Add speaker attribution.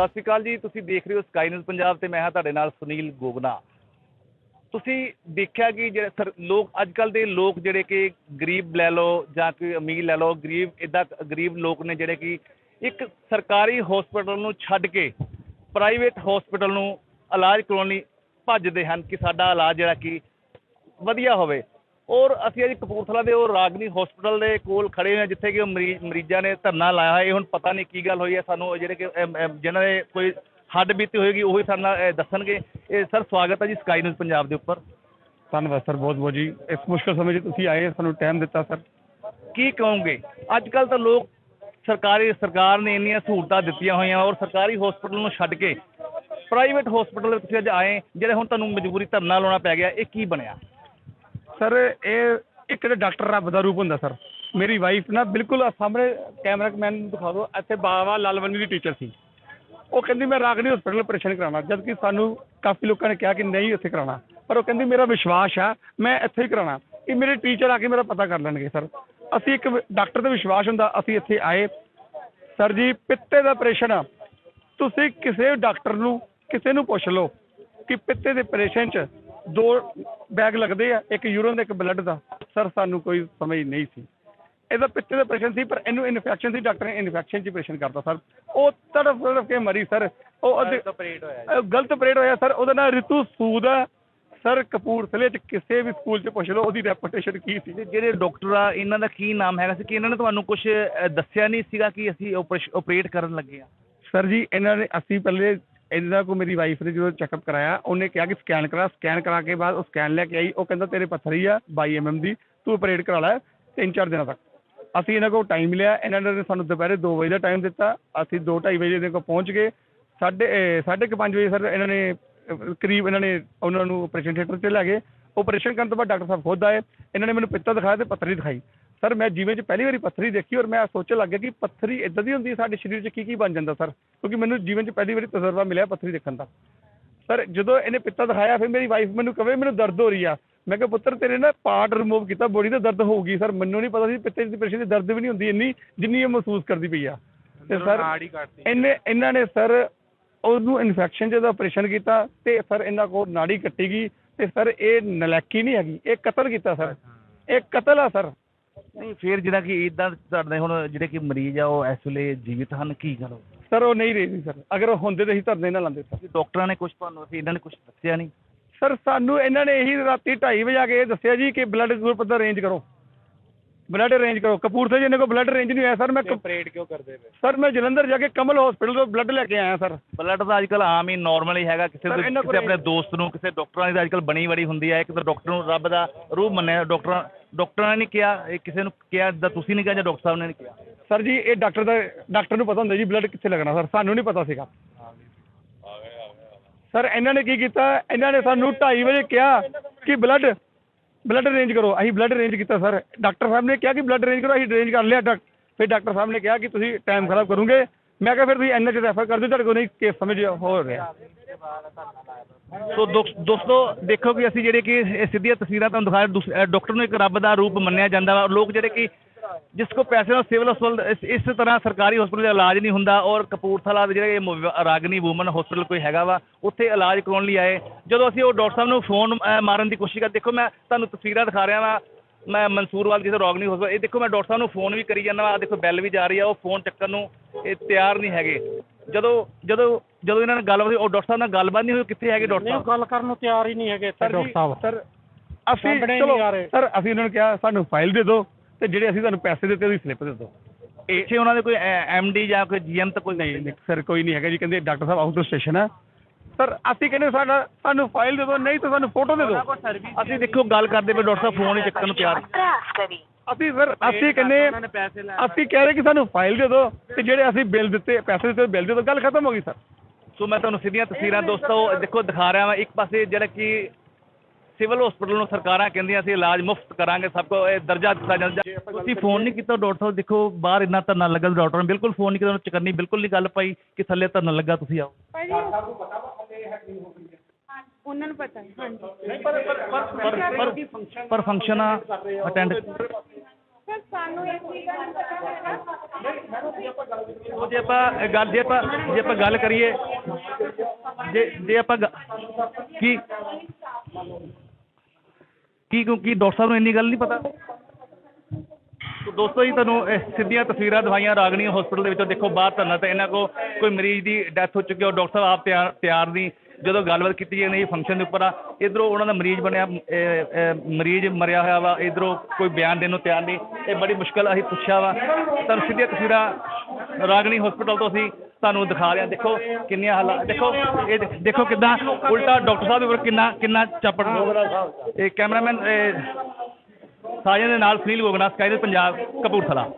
Speaker 1: ਸਤਿ ਸ਼੍ਰੀ ਅਕਾਲ ਜੀ, ਤੁਸੀਂ ਦੇਖ ਰਹੇ ਹੋ ਸਕਾਈ ਨਿਊਜ਼ ਪੰਜਾਬ ਤੇ ਮੈਂ ਹਾਂ ਤੁਹਾਡੇ ਨਾਲ ਸੁਨੀਲ ਗੋਗਨਾ। ਤੁਸੀਂ ਦੇਖਿਆ ਕਿ ਜਿਹੜੇ ਸਰ- ਲੋਕ ਅੱਜ ਕੱਲ ਦੇ ਲੋਕ ਜਿਹੜੇ ਕਿ ਗਰੀਬ ਲੈ ਲਓ ਜਾਂ ਕੋਈ ਅਮੀਰ ਲੈ ਲਓ, ਗਰੀਬ ਇਦਾਂ ਗਰੀਬ ਲੋਕ ਨੇ ਜਿਹੜੇ ਕਿ ਇੱਕ ਸਰਕਾਰੀ ਹਸਪੀਟਲ ਨੂੰ ਛੱਡ ਕੇ ਪ੍ਰਾਈਵੇਟ ਹਸਪੀਟਲ ਨੂੰ ਇਲਾਜ ਕਰਾਉਣ ਲਈ ਭੱਜਦੇ ਹਨ ਕਿ ਸਾਡਾ ਇਲਾਜ ਜਿਹੜਾ ਕਿ ਵਧੀਆ ਹੋਵੇ। ਔਰ ਅਸੀਂ ਅੱਜ ਕਪੂਰਥਲਾ ਦੇ ਉਹ ਰਾਗਨੀ ਹਸਪੀਟਲ ਦੇ ਕੋਲ ਖੜੇ ਹਾਂ ਜਿੱਥੇ ਕਿ ਮਰੀਜ਼ ਮਰੀਜ਼ਾਂ ਨੇ ਧਰਨਾ ਲਾਇਆ ਹੈ ਹੁਣ ਪਤਾ ਨਹੀਂ ਕੀ ਗੱਲ ਹੋਈ ਹੈ। ਸਾਨੂੰ ਜਿਹੜੇ ਕਿ ਜਿਨ੍ਹਾਂ ਦੇ ਕੋਈ ਹੱਡ ਬੀਤੀ ਹੋਏਗੀ ਉਹੀ ਅ, ਦੱਸਣਗੇ। ਇਹ ਸਰ ਸਵਾਗਤ ਹੈ ਜੀ ਸਕਾਈ ਨਿਊਜ਼ ਪੰਜਾਬ ਦੇ ਉੱਪਰ।
Speaker 2: ਧੰਨਵਾਦ ਸਰ ਬਹੁਤ ਬਹੁਤ ਜੀ। ਇਸ ਮੁਸ਼ਕਲ ਸਮੇਂ 'ਚ ਤੁਸੀਂ ਆਏ ਸਾਨੂੰ ਟਾਈਮ ਦਿੱਤਾ ਸਰ।
Speaker 1: ਕੀ ਕਹੋਗੇ? ਅੱਜ ਕੱਲ ਤਾਂ ਲੋਕ ਸਰਕਾਰੀ ਸਰਕਾਰ ਨੇ ਇੰਨੀਆਂ ਸਹੂਲਤਾਂ ਦਿੱਤੀਆਂ ਹੋਈਆਂ ਔਰ ਸਰਕਾਰੀ ਹਸਪੀਟਲ ਨੂੰ ਛੱਡ ਕੇ ਪ੍ਰਾਈਵੇਟ ਹਸਪੀਟਲ ਵਿੱਚ ਤੁਸੀਂ ਅੱਜ ਆਏ ਜਿਹੜੇ ਹੁਣ ਤੁਹਾਨੂੰ ਮਜਬੂਰੀ ਧਰਨਾ ਲਾਉਣਾ ਪੈ ਗਿਆ ਇਹ ਕੀ ਬਣਿਆ?
Speaker 2: ਸਰ ਇਹ ਇੱਕ ਤਾਂ ਡਾਕਟਰ ਰੱਬ ਦਾ ਰੂਪ ਹੁੰਦਾ ਸਰ ਮੇਰੀ ਵਾਈਫ ਨਾ ਬਿਲਕੁਲ ਆਹ ਸਾਹਮਣੇ ਕੈਮਰਾਮੈਨ ਨੂੰ ਦਿਖਾ ਦਿਓ, ਇੱਥੇ ਬਾਵਾ ਲਾਲਵਨੀ ਦੀ ਟੀਚਰ ਸੀ। ਉਹ ਕਹਿੰਦੀ, ਮੈਂ ਰਾਗਨੀ ਹਸਪੀਟਲ ਆਪਰੇਸ਼ਨ ਕਰਾਉਣਾ ਜਦ ਕਿ ਸਾਨੂੰ ਕਾਫੀ ਲੋਕਾਂ ਨੇ ਕਿਹਾ ਕਿ ਨਹੀਂ ਇੱਥੇ ਕਰਾਉਣਾ। ਪਰ ਉਹ ਕਹਿੰਦੀ, ਮੇਰਾ ਵਿਸ਼ਵਾਸ ਆ, ਮੈਂ ਇੱਥੇ ਹੀ ਕਰਾਉਣਾ। ਇਹ ਮੇਰੇ ਟੀਚਰ ਆ ਕੇ ਮੇਰਾ ਪਤਾ ਕਰ ਲੈਣਗੇ ਸਰ ਅਸੀਂ ਇੱਕ ਡਾਕਟਰ ਤੇ ਵਿਸ਼ਵਾਸ ਹੁੰਦਾ, ਅਸੀਂ ਇੱਥੇ ਆਏ। ਸਰ ਜੀ, ਪਿੱਤੇ ਦਾ ਆਪਰੇਸ਼ਨ ਆ। ਤੁਸੀਂ ਕਿਸੇ ਡਾਕਟਰ ਨੂੰ, ਕਿਸੇ ਨੂੰ ਪੁੱਛ ਲਓ ਕਿ ਪਿੱਤੇ ਦੇ ਆਪਰੇਸ਼ਨ 'ਚ ਦੋ ਬੈਗ ਲੱਗਦੇ ਆ ਇੱਕ ਯੂਰਨ ਦਾ ਇੱਕ ਬਲੱਡ ਦਾ। ਸਰ ਸਾਨੂੰ ਕੋਈ ਸਮਝ ਨਹੀਂ ਸੀ। ਇਹਦਾ ਪਿੱਤੇ ਦਾ ਆਪਰੇਸ਼ਨ ਸੀ ਪਰ ਇਹਨੂੰ ਇਨਫੈਕਸ਼ਨ ਸੀ ਡਾਕਟਰ ਨੇ ਇਨਫੈਕਸ਼ਨ 'ਚ ਆਪਰੇਸ਼ਨ ਕਰਤਾ ਸਰ ਉਹ ਤੜਫ ਤੜਫ ਕੇ ਮਰੀ ਸਰ ਉਹ ਗਲਤ ਆਪਰੇਟ ਹੋਇਆ ਸਰ ਉਹਦਾ ਨਾਂ ਰਿਤੂ ਸੂਦ ਆ। ਸਰ ਕਪੂਰਥਲੇ 'ਚ ਕਿਸੇ ਵੀ ਸਕੂਲ 'ਚ ਪੁੱਛ ਲਓ ਉਹਦੀ ਰੈਪੂਟੇਸ਼ਨ ਕੀ ਸੀ।
Speaker 1: ਜਿਹੜੇ ਡਾਕਟਰ ਆ ਇਹਨਾਂ ਦਾ ਕੀ ਨਾਮ ਹੈਗਾ ਸੀ? ਕਿ ਇਹਨਾਂ ਨੇ ਤੁਹਾਨੂੰ ਕੁਝ ਦੱਸਿਆ ਨਹੀਂ ਸੀਗਾ ਕਿ ਅਸੀਂ ਆਪਰੇਟ ਕਰਨ ਲੱਗੇ ਆ?
Speaker 2: ਸਰ ਜੀ ਇਹਨਾਂ ਨੇ ਅਸੀਂ ਪਹਿਲੇ ਇਹਨਾਂ ਕੋ ਮੇਰੀ ਵਾਈਫ ਨੇ ਜਦੋਂ ਚੈੱਕਅਪ ਕਰਾਇਆ, ਉਹਨੇ ਕਿਹਾ ਕਿ ਸਕੈਨ ਕਰਾ ਸਕੈਨ ਕਰਾ ਕੇ ਬਾਅਦ ਉਹ ਸਕੈਨ ਲੈ ਕੇ ਆਈ, ਉਹ ਕਹਿੰਦਾ ਤੇਰੇ ਪੱਥਰੀ ਆ 22 ਐਮਐਮ ਦੀ, ਤੂੰ ਆਪਰੇਟ ਕਰਾ ਲੈ ਤਿੰਨ ਚਾਰ ਦਿਨਾਂ ਤੱਕ। ਅਸੀਂ ਇਹਨਾਂ ਕੋਲ ਟਾਈਮ ਲਿਆ, ਇਹਨਾਂ ਨੇ ਸਾਨੂੰ ਦੁਪਹਿਰੇ 2 ਵਜੇ ਦਾ ਟਾਈਮ ਦਿੱਤਾ, ਅਸੀਂ 2:30 ਵਜੇ ਦੇ ਕੋਲ ਪਹੁੰਚ ਗਏ। ਸਾਢੇ, ਅਹ, ਸਾਢੇ ਕੁ ਪੰਜ ਵਜੇ ਸਰ ਇਹਨਾਂ ਨੇ ਕਰੀਬ ਇਹਨਾਂ ਨੇ ਉਹਨਾਂ ਨੂੰ ਆਪਰੇਸ਼ਨ ਥੀਏਟਰ 'ਚ ਲੈ ਗਏ। ਆਪਰੇਸ਼ਨ ਕਰਨ ਤੋਂ ਬਾਅਦ ਡਾਕਟਰ ਸਾਹਿਬ ਖੁਦ ਆਏ, ਇਹਨਾਂ ਨੇ ਮੈਨੂੰ ਪਿੱਤਾ ਦਿਖਾਇਆ ਤੇ ਪੱਥਰੀ ਦਿਖਾਈ। ਸਰ ਮੈਂ ਜੀਵਨ 'ਚ ਪਹਿਲੀ ਵਾਰੀ ਪੱਥਰੀ ਦੇਖੀ ਔਰ ਮੈਂ ਸੋਚਣ ਲੱਗ ਗਿਆ ਕਿ ਪੱਥਰੀ ਇਦਾਂ ਦੀ ਹੁੰਦੀ ਹੈ ਸਾਡੇ ਸਰੀਰ 'ਚ ਕੀ ਕੀ ਬਣ ਜਾਂਦਾ ਸਰ? ਕਿਉਂਕਿ ਮੈਨੂੰ ਜੀਵਨ 'ਚ ਪਹਿਲੀ ਵਾਰੀ ਤਜਰਬਾ ਮਿਲਿਆ ਪੱਥਰੀ ਦੇਖਣ ਦਾ। ਸਰ ਜਦੋਂ ਇਹਨੇ ਪਿੱਤਾ ਦਿਖਾਇਆ ਫਿਰ ਮੇਰੀ ਵਾਈਫ ਮੈਨੂੰ ਕਵੇ ਮੈਨੂੰ ਦਰਦ ਹੋ ਰਹੀ ਆ। ਮੈਂ ਕਿਹਾ ਪੁੱਤਰ ਤੇਰੇ ਨਾ ਪਾਰਟ ਰਿਮੂਵ ਕੀਤਾ ਬੋਡੀ ਦਾ ਦਰਦ ਹੋਊਗੀ ਸਰ। ਮੈਨੂੰ ਨਹੀਂ ਪਤਾ ਸੀ ਪਿੱਤੇ ਦੀ ਪ੍ਰੈਸ਼ਰ ਦੀ ਦਰਦ ਵੀ ਨਹੀਂ ਹੁੰਦੀ ਇੰਨੀ ਜਿੰਨੀ ਇਹ ਮਹਿਸੂਸ ਕਰਦੀ ਪਈ ਆ। ਤੇ ਸਰ ਇਹਨੇ ਇਹਨਾਂ ਨੇ ਸਰ ਉਹਨੂੰ ਇਨਫੈਕਸ਼ਨ ਜਿਹਦਾ ਆਪਰੇਸ਼ਨ ਕੀਤਾ ਤੇ ਸਰ ਇਹਨਾਂ ਕੋਲ ਨਾੜੀ ਕੱਟੀ ਗਈ ਤੇ ਸਰ ਇਹ ਨਲਾਇਕੀ ਨਹੀਂ ਹੈਗੀ ਇਹ ਕਤਲ ਕੀਤਾ ਸਰ। ਇਹ ਕਤਲ ਆ ਸਰ।
Speaker 1: ਨਹੀਂ ਫਿਰ ਜਿਹੜਾ ਕਿ ਇਦਾਂ ਤੁਹਾਡੇ ਹੁਣ ਜਿਹੜੇ ਕਿ ਮਰੀਜ਼ ਆ ਉਹ ਇਸ ਵੇਲੇ ਜੀਵਿਤ ਹਨ ਕੀ ਕਰੋ
Speaker 2: ਸਰ ਉਹ ਨਹੀਂ ਰਹੀ ਸਰ। ਅਗਰ ਉਹ ਹੁੰਦੇ ਤਾਂ ਅਸੀਂ ਧਰਨੇ ਨਾ ਲਾਉਂਦੇ ਸਰ।
Speaker 1: ਡਾਕਟਰਾਂ ਨੇ ਕੁਝ ਤੁਹਾਨੂੰ ਅਸੀਂ ਇਹਨਾਂ ਨੇ ਕੁਝ ਦੱਸਿਆ ਨਹੀਂ।
Speaker 2: ਸਰ ਸਾਨੂੰ ਇਹਨਾਂ ਨੇ ਇਹੀ ਰਾਤੀ 2:30 ਵਜੇ ਆ ਕੇ ਇਹ ਦੱਸਿਆ ਜੀ ਕਿ ਬਲੱਡ ਗਰੁੱਪ ਦਾ ਰੇਂਜ ਕਰੋ। ਬਲੱਡ ਅਰੇਂਜ ਕਰੋ। ਕਪੂਰਥਲੇ ਜਿਹਨੇ ਕੋ ਬਲੱਡ ਅਰੇਂਜ ਨਹੀਂ ਹੋਇਆ ਸਰ ਮੈਂ
Speaker 1: ਆਪਰੇਟ ਕਿਉਂ ਕਰਦੇ ਪਏ?
Speaker 2: ਸਰ ਮੈਂ ਜਲੰਧਰ ਜਾ ਕੇ ਕਮਲ ਹਸਪੀਟਲ ਤੋਂ ਬਲੱਡ ਲੈ ਕੇ ਆਇਆ ਸਰ।
Speaker 1: ਬਲੱਡ ਤਾਂ ਅੱਜਕੱਲ ਆਮ ਹੀ ਨਾਰਮਲ ਹੀ ਹੈਗਾ ਕਿਸੇ ਦੇ ਕਿਸੇ ਆਪਣੇ ਦੋਸਤ ਨੂੰ ਕਿਸੇ ਡਾਕਟਰਾਂ ਦੀ ਤਾਂ ਅੱਜਕੱਲ ਬਣੀ ਬੜੀ ਹੁੰਦੀ ਹੈ ਕਿਸੇ ਡਾਕਟਰ ਨੂੰ ਰੱਬ ਦਾ ਰੂਪ ਮੰਨਿਆ ਡਾਕਟਰਾਂ ਡਾਕਟਰਾਂ ਨੇ ਨਹੀਂ ਕਿਹਾ, ਇਹ ਕਿਸੇ ਨੂੰ ਕਿਹਾ ਜਿੱਦਾਂ ਤੁਸੀਂ ਨਹੀਂ ਕਿਹਾ ਜਾਂ ਡਾਕਟਰ ਸਾਹਿਬ ਨੇ ਨਹੀਂ ਕਿਹਾ?
Speaker 2: ਸਰ ਜੀ, ਇਹ ਡਾਕਟਰ ਦਾ, ਡਾਕਟਰ ਨੂੰ ਪਤਾ ਹੁੰਦਾ ਜੀ ਬਲੱਡ ਕਿੱਥੇ ਲੱਗਣਾ, ਸਰ, ਸਾਨੂੰ ਨਹੀਂ ਪਤਾ ਸੀਗਾ। ਸਰ, ਇਹਨਾਂ ਨੇ ਕੀ ਕੀਤਾ? ਇਹਨਾਂ ਨੇ ਸਾਨੂੰ 2:30 ਵਜੇ ਕਿਹਾ ਕਿ ਬਲੱਡ ਬਲੱਡ ਅਰੇਂਜ ਕਰੋ। ਅਸੀਂ ਬਲੱਡ ਅਰੇਂਜ ਕੀਤਾ, ਸਰ। ਡਾਕਟਰ ਸਾਹਿਬ ਨੇ ਕਿਹਾ ਕਿ ਬਲੱਡ ਅਰੇਂਜ ਕਰੋ, ਅਸੀਂ ਅਰੇਂਜ ਕਰ ਲਿਆ, ਡਾਕ- ਫਿਰ ਡਾਕਟਰ ਸਾਹਿਬ ਨੇ ਕਿਹਾ ਕਿ ਤੁਸੀਂ ਟਾਈਮ ਖਰਾਬ ਕਰੋਗੇ। ਮੈਂ ਕਿਹਾ ਫਿਰ ਤੁਸੀਂ ਐਨਐਚ ਰੈਫਰ ਕਰ ਦਿਓ ਤੁਹਾਡੇ ਕੋਲ ਨਹੀਂ ਕੇਸ ਸਮਝ ਹੋ ਰਿਹਾ।
Speaker 1: ਸੋ ਦੋਸ- ਦੋਸਤੋ ਦੇਖੋ ਕਿ ਅਸੀਂ ਜਿਹੜੇ ਕਿ ਇਹ ਸਿੱਧੀਆਂ ਤਸਵੀਰਾਂ ਤੁਹਾਨੂੰ ਦਿਖਾ ਰਹੇ ਦੂਸ- ਅਹ ਡਾਕਟਰ ਨੂੰ ਇੱਕ ਰੱਬ ਦਾ ਰੂਪ ਮੰਨਿਆ ਜਾਂਦਾ ਵਾ। ਲੋਕ ਜਿਹੜੇ ਕਿ ਜਿਸ ਕੋ ਪੈਸੇ ਨਾਲ ਸਿਵਲ ਹਸਪਤਾਲ ਇਸ- ਇਸ ਤਰ੍ਹਾਂ ਸਰਕਾਰੀ ਹਸਪਤਾਲ ਦਾ ਇਲਾਜ ਨਹੀਂ ਹੁੰਦਾ ਔਰ ਕਪੂਰਥਲਾ ਦੇ ਜਿਹੜੇ ਮੁ- ਰਾਗਨੀ ਵੂਮਨ ਹਸਪਤਾਲ ਕੋਈ ਹੈਗਾ ਵਾ ਉੱਥੇ ਇਲਾਜ ਕਰਾਉਣ ਲਈ ਆਏ। ਜਦੋਂ ਅਸੀਂ ਉਹ ਡਾਕਟਰ ਸਾਹਿਬ ਨੂੰ ਫੋਨ ਅਹ, ਮਾਰਨ ਦੀ ਕੋਸ਼ਿਸ਼ ਕਰ ਦੇਖੋ ਮੈਂ ਤੁਹਾਨੂੰ ਤਸਵੀਰਾਂ ਦਿਖਾ ਰਿਹਾ ਵਾਂ। ਮੈਂ ਮਨਸੂਰਵਾਲ ਜਿੱਥੇ ਰੋਗਨੀ ਹਸਪਤਾਲ ਇਹ ਦੇਖੋ ਮੈਂ ਡਾਕਟਰ ਸਾਹਿਬ ਨੂੰ ਫੋਨ ਵੀ ਕਰੀ ਜਾਂਦਾ ਆਹ ਦੇਖੋ ਬੈਲ ਵੀ ਜਾ ਰਹੀ ਆ ਉਹ ਫੋਨ ਚੱਕਣ ਨੂੰ ਇਹ ਤਿਆਰ ਨਹੀਂ ਹੈਗੇ। ਜਦੋਂ ਜਦੋਂ ਜਦੋਂ ਇਹਨਾਂ ਨਾਲ ਗੱਲਬਾਤ ਹੋਈ ਉਹ ਡਾਕਟਰ ਸਾਹਿਬ ਨਾਲ ਗੱਲਬਾਤ ਨਹੀਂ ਹੋਈ ਕਿੱਥੇ ਹੈਗੇ ਡਾਕਟਰ ਸਾਹਿਬ?
Speaker 3: ਗੱਲ ਕਰਨ ਨੂੰ ਤਿਆਰ ਹੀ ਨਹੀਂ ਹੈਗੇ ਇੱਥੇ
Speaker 2: ਸਰ
Speaker 3: ਡਾਕਟਰ ਸਾਹਿਬ।
Speaker 2: ਸਰ ਅਸੀਂ ਚਲੋ
Speaker 3: ਨਹੀਂ ਆ।
Speaker 2: ਸਰ ਅਸੀਂ ਉਹਨਾਂ ਨੂੰ ਕਿਹਾ ਸਾਨੂੰ ਫਾਈਲ ਦੇ ਦਿਓ ਤੇ ਜਿਹੜੇ ਅਸੀਂ ਤੁਹਾਨੂੰ ਪੈਸੇ ਦਿੱਤੇ ਉਹਦੀ ਸਲਿੱਪ ਦੇ ਦਿਓ।
Speaker 1: ਪਿੱਛੇ ਉਹਨਾਂ ਦੇ ਕੋਈ ਐਮਡੀ ਜਾਂ ਕੋਈ ਜੀਐਮ ਤਾਂ ਕੋਈ
Speaker 2: ਨਹੀਂ। ਨਹੀਂ ਸਰ ਕੋਈ ਨਹੀਂ ਹੈਗਾ ਜੀ। ਕਹਿੰਦੇ ਡਾਕਟਰ ਸਾਹਿਬ ਆਊਟ ਆਫ ਸਟੇਸ਼ਨ ਆ। ਸਰ ਅਸੀਂ ਕਹਿੰਦੇ ਸਾਡਾ ਸਾਨੂੰ ਫਾਈਲ ਦੇ ਦਿਓ ਨਹੀਂ ਤਾਂ ਸਾਨੂੰ ਫੋਟੋ ਦੇ ਦਿਓ।
Speaker 1: ਅਸੀਂ ਦੇਖੋ ਗੱਲ ਕਰਦੇ ਪਏ ਡਾਕਟਰ ਸਾਹਿਬ ਫੋਨ ਹੀ ਚੱਕਣ ਨੂੰ ਤਿਆਰ।
Speaker 2: ਅਸੀਂ ਸਰ ਅਸੀਂ ਕਹਿੰਦੇ ਅਸੀਂ ਕਹਿ ਰਹੇ ਕਿ ਸਾਨੂੰ ਫਾਈਲ ਦੇ ਦਿਓ ਤੇ ਜਿਹੜੇ ਅਸੀਂ ਬਿੱਲ ਦਿੱਤੇ ਪੈਸੇ ਦਿੱਤੇ ਬਿੱਲ ਦੇ ਦਿਓ। ਗੱਲ ਖਤਮ ਹੋ ਗਈ ਸਰ।
Speaker 1: ਸੋ ਮੈਂ ਤੁਹਾਨੂੰ ਸਿੱਧੀਆਂ ਤਸਵੀਰਾਂ ਦੋਸਤੋ ਦੇਖੋ ਦਿਖਾ ਰਿਹਾ ਵਾਂ ਇੱਕ ਪਾਸੇ ਜਿਹੜਾ ਕਿ ਸਿਵਲ ਹਸਪੀਟਲ ਨੂੰ ਸਰਕਾਰਾਂ ਕਹਿੰਦੀਆਂ ਅਸੀਂ ਇਲਾਜ ਮੁਫਤ ਕਰਾਂਗੇ ਸਭ ਕੋ ਇਹ ਦਰਜਾ ਦਿੱਤਾ ਜਾਂਦਾ। ਤੁਸੀਂ ਫੋਨ ਨਹੀਂ ਕੀਤਾ ਡਾਕਟਰ ਸਾਹਿਬ ਦੇਖੋ ਬਾਹਰ ਇੰਨਾ ਧਰਨਾ ਲੱਗਾ ਡਾਕਟਰ ਨੇ ਬਿਲਕੁਲ ਫੋਨ ਨਹੀਂ ਕੀਤਾ ਉਹਨੂੰ ਚਕਰਨੀ ਬਿਲਕੁਲ ਨਹੀਂ ਗੱਲ ਪਾਈ ਕਿ ਥੱਲੇ ਧਰਨਾ ਲੱਗਾ ਤੁਸੀਂ ਆਓ।
Speaker 4: ਹਾਂ ਉਹਨਾਂ ਨੂੰ ਪਤਾ ਹੈ ਹਾਂਜੀ
Speaker 1: ਪਰ ਪਰ ਪਰ ਪਰ ਫੰਕਸ਼ਨ ਅਟੈਂਡ
Speaker 3: ਸਰ ਸਾਨੂੰ ਇਸ ਚੀਜ਼ ਦਾ ਨਹੀਂ ਪਤਾ ਹੈਗਾ
Speaker 1: ਉਹ ਜੇ ਆਪਾਂ ਇਹ ਗੱਲ ਜੇ ਆਪਾਂ ਜੇ ਆਪਾਂ ਗੱਲ ਕਰੀਏ ਜੇ ਜੇ ਆਪਾਂ ਗ- ਕੀ ਕੀ ਕਿਉਂਕਿ ਡਾਕਟਰ ਸਾਹਿਬ ਨੂੰ ਇੰਨੀ ਗੱਲ ਨਹੀਂ ਪਤਾ ਤੋ ਦੋਸਤੋ ਜੀ ਤੁਹਾਨੂੰ ਇਹ ਸਿੱਧੀਆਂ ਤਸਵੀਰਾਂ ਦਿਖਾਈਆਂ ਰਾਗਣੀ ਹਸਪੀਟਲ ਦੇ ਵਿੱਚੋਂ। ਦੇਖੋ ਬਾਹਰ ਧਰਨਾ ਤੇ ਇਹਨਾਂ ਕੋ ਕੋਈ ਮਰੀਜ਼ ਦੀ ਡੈਥ ਹੋ ਚੁੱਕੀ ਹੈ ਡਾਕਟਰ ਸਾਹਿਬ ਆਪ ਤਿਆਰ ਤਿਆਰ ਨਹੀਂ। ਜਦੋਂ ਗੱਲਬਾਤ ਕੀਤੀ ਜਾਂਦੀ ਫੰਕਸ਼ਨ ਦੇ ਉੱਪਰ ਆ ਇਧਰੋਂ ਉਹਨਾਂ ਦਾ ਮਰੀਜ਼ ਬਣਿਆ ਮਰੀਜ਼ ਮਰਿਆ ਹੋਇਆ ਵਾ। ਇਧਰੋਂ ਕੋਈ ਬਿਆਨ ਦੇਣ ਨੂੰ ਤਿਆਰ ਨਹੀਂ। ਇਹ ਬੜੀ ਮੁਸ਼ਕਲ ਅਸੀਂ ਪੁੱਛਿਆ ਵਾ। ਤੁਹਾਨੂੰ ਸਿੱਧੀਆਂ ਤਸਵੀਰਾਂ ਰਾਗਣੀ ਹਸਪੀਟਲ ਤੋਂ ਅਸੀਂ ਤੁਹਾਨੂੰ ਦਿਖਾ ਰਹੇ ਹਾਂ। ਦੇਖੋ ਕਿੰਨੀਆਂ ਹਾਲਾਤ ਦੇਖੋ ਇਹ ਦੇਖੋ ਕਿਦਾਂ ਉਲਟਾ ਡਾਕਟਰ ਸਾਹਿਬ ਦੇ ਉੱਪਰ ਕਿੰਨਾ ਕਿੰਨਾ ਚਾਪੜ ਇਹ ਕੈਮਰਾਮੈਨ ਇਹ ਸਾਜਨ ਦੇ ਨਾਲ ਸੁਨੀਲ ਗੋਗਨਾ ਸਕਾਈ ਪੰਜਾਬ ਕਪੂਰਥਲਾ।